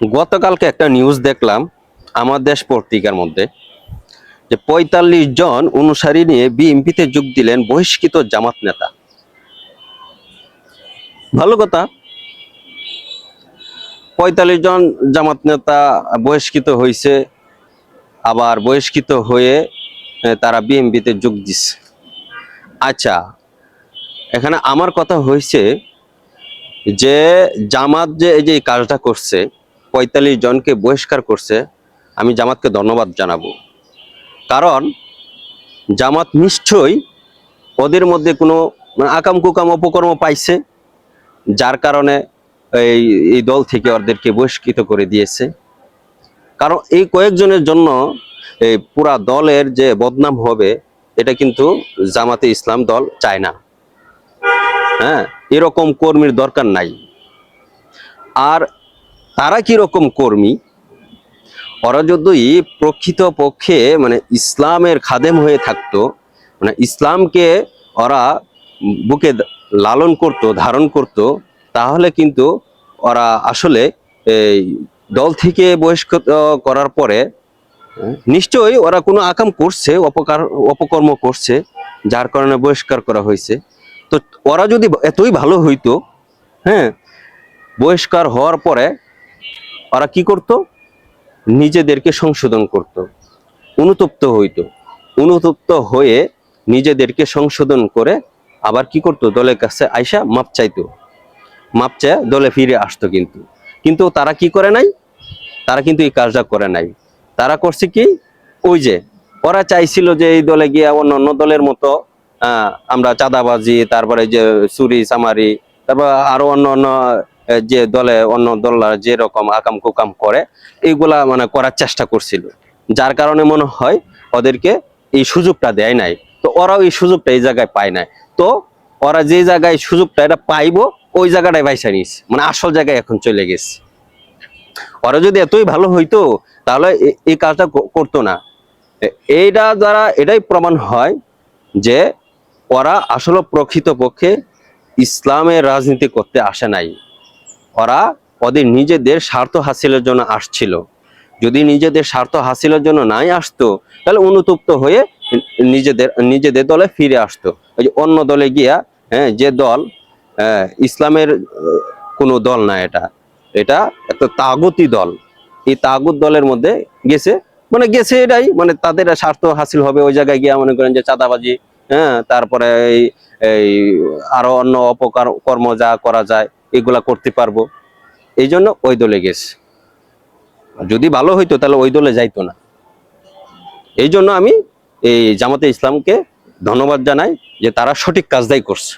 গতকালকে একটা নিউজ দেখলাম আমার দেশ পত্রিকার মধ্যে যে পঁয়তাল্লিশ জন অনুসারী নিয়ে বিএনপিতে যোগ দিলেন বহিষ্কৃত জামাত নেতা। ভালো কথা। পঁয়তাল্লিশ জন জামাত নেতা বহিষ্কৃত হয়েছে আবার বহিষ্কৃত হয়ে তারা বিএনপিতে যোগ দিচ্ছে আচ্ছা এখানে আমার কথা হয়েছে যে জামাত যে এই যে কাজটা করছে পঁয়তাল্লিশ জনকে বহিষ্কার করছে, আমি জামাতকে ধন্যবাদ জানাব। কারণ জামাত নিশ্চয়ই ওদের মধ্যে কোনো মানে আকাম কুকাম অপকর্ম পাইছে, যার কারণে এই এই দল থেকে ওদেরকে বহিষ্কৃত করে দিয়েছে। কারণ এই কয়েকজনের জন্য এই পুরা দলের যে বদনাম হবে, এটা কিন্তু জামাতে ইসলাম দল চায় না। হ্যাঁ এরকম কর্মীর দরকার নাই। আর তারা কীরকম কর্মী? ওরা যদি প্রকৃত পক্ষে মানে ইসলামের খাদেম হয়ে থাকতো মানে ইসলামকে ওরা বুকে লালন করত ধারণ করত তাহলে কিন্তু ওরা আসলে এই দল থেকে বহিষ্কৃত করার পরে হ্যাঁ, নিশ্চয়ই ওরা কোনো আকাম করছে অপকার অপকর্ম করছে যার কারণে বহিষ্কার করা হয়েছে। তো ওরা যদি এতই ভালো হইতো হ্যাঁ বহিষ্কার হওয়ার পরে ওরা কি করত? নিজেদেরকে সংশোধন করত। অনুতপ্ত হইতো। অনুতপ্ত হয়ে নিজেদেরকে সংশোধন করে আবার কি করত? দলের কাছে আইসা মাপ চাইতো। মাপ চায় দলে ফিরে আসতো কিন্তু। কিন্তু তারা কি করে নাই? তারা কিন্তু এই কাজটা করে নাই। তারা করছে কি? ওই যে, ওরা চাইছিল যে এই দলে গিয়ে অন্য অন্য দলের মতো আমরা চাঁদাবাজি, তারপরে যে চুরি, চামারি, তারপর আরও অন্য অন্য যে দলে অন্য দলরা যে রকম আকাম কুকাম করে এইগুলা মানে করার চেষ্টা করছিল। যার কারণে মনে হয় ওদেরকে এই সুযোগটা দেয় নাই। তো ওরাও এই সুযোগটা এই জায়গায় পায় নাই। তো ওরা যে জায়গায় সুযোগটা এটা পাইবো, ওই জায়গাটায় বাইসা নিস মানে আসল জায়গায় এখন চলে গেছে। ওরা যদি এতই ভালো হইতো, তাহলে এই কাজটা করতো না। এইটা দ্বারা এটাই প্রমাণ হয় যে ওরা আসলে প্রকৃত পক্ষে ইসলামের রাজনীতি করতে আসে নাই। ওরা ওদের নিজেদের স্বার্থ হাসিলের জন্য আসছিল। যদি নিজেদের স্বার্থ হাসিলের জন্য নাই আসতো, তাহলে অনুতপ্ত হয়ে নিজেদের নিজেদের দলে ফিরে আসতো। ওই যে অন্য দলে গিয়া হ্যাঁ যে দল ইসলামের কোনো দল না এটা। এটা একটা তাগতি দল। এই তাগুত দলের মধ্যে গেছে মানে গেছে এটাই মানে তাদের স্বার্থ হাসিল হবে ওই জায়গায় গিয়া মনে করেন যে চাঁদাবাজি হ্যাঁ তারপরে এই এই আরও অন্য অপকার কর্ম যা করা যায় এগুলা করতে পারব। এই জন্য ওই দলে গেছে। যদি ভালো হইতো তাহলে ওই দলে যাইতো না। এই জন্য আমি এই জামাতে ইসলামকে ধন্যবাদ জানাই যে তারা সঠিক কাজটাই করছে।